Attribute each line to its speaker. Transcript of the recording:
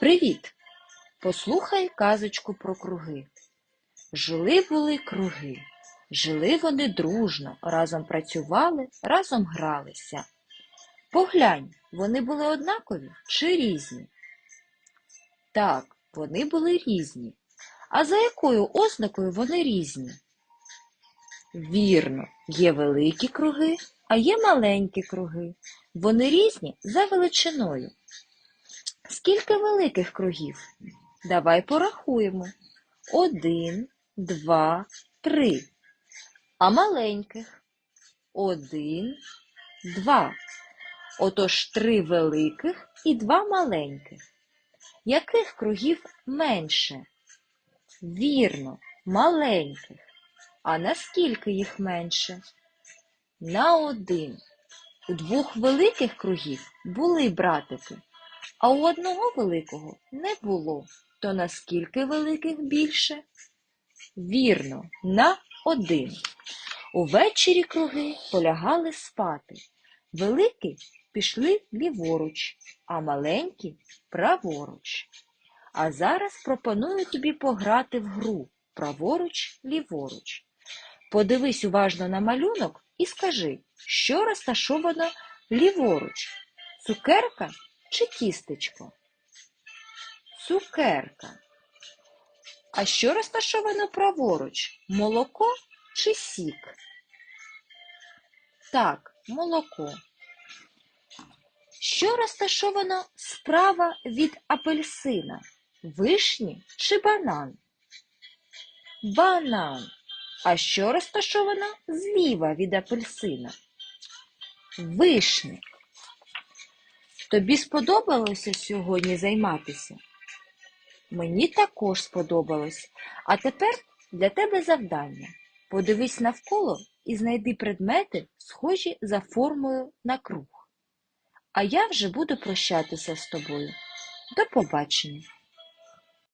Speaker 1: Привіт! Послухай казочку про круги. Жили були круги. Жили вони дружно, разом працювали, разом гралися. Поглянь, вони були однакові чи різні? Так, вони були різні. А за якою ознакою вони різні? Вірно, є великі круги, а є маленькі круги. Вони різні за величиною. Скільки великих кругів? Давай порахуємо. Один, два, три. А маленьких? Один, два. Отож три великих і два маленьких. Яких кругів менше? Вірно, маленьких. А наскільки їх менше? На один. У двох великих кругів були братики, а у одного великого не було. То наскільки великих більше? Вірно, на один. Увечері круги полягали спати. Великі пішли ліворуч, а маленькі праворуч. А зараз пропоную тобі пограти в гру праворуч, ліворуч. Подивись уважно на малюнок і скажи, що розташовано ліворуч цукерка чи тістечко? Цукерка. А що розташовано праворуч молоко чи сік? Так, молоко. Що розташовано справа від апельсина? Вишні чи банан? Банан. А що розташовано зліва від апельсина? Вишні. Тобі сподобалося сьогодні займатися? Мені також сподобалось. А тепер для тебе завдання. Подивись навколо і знайди предмети, схожі за формою на круг. А я вже буду прощатися з тобою. До побачення.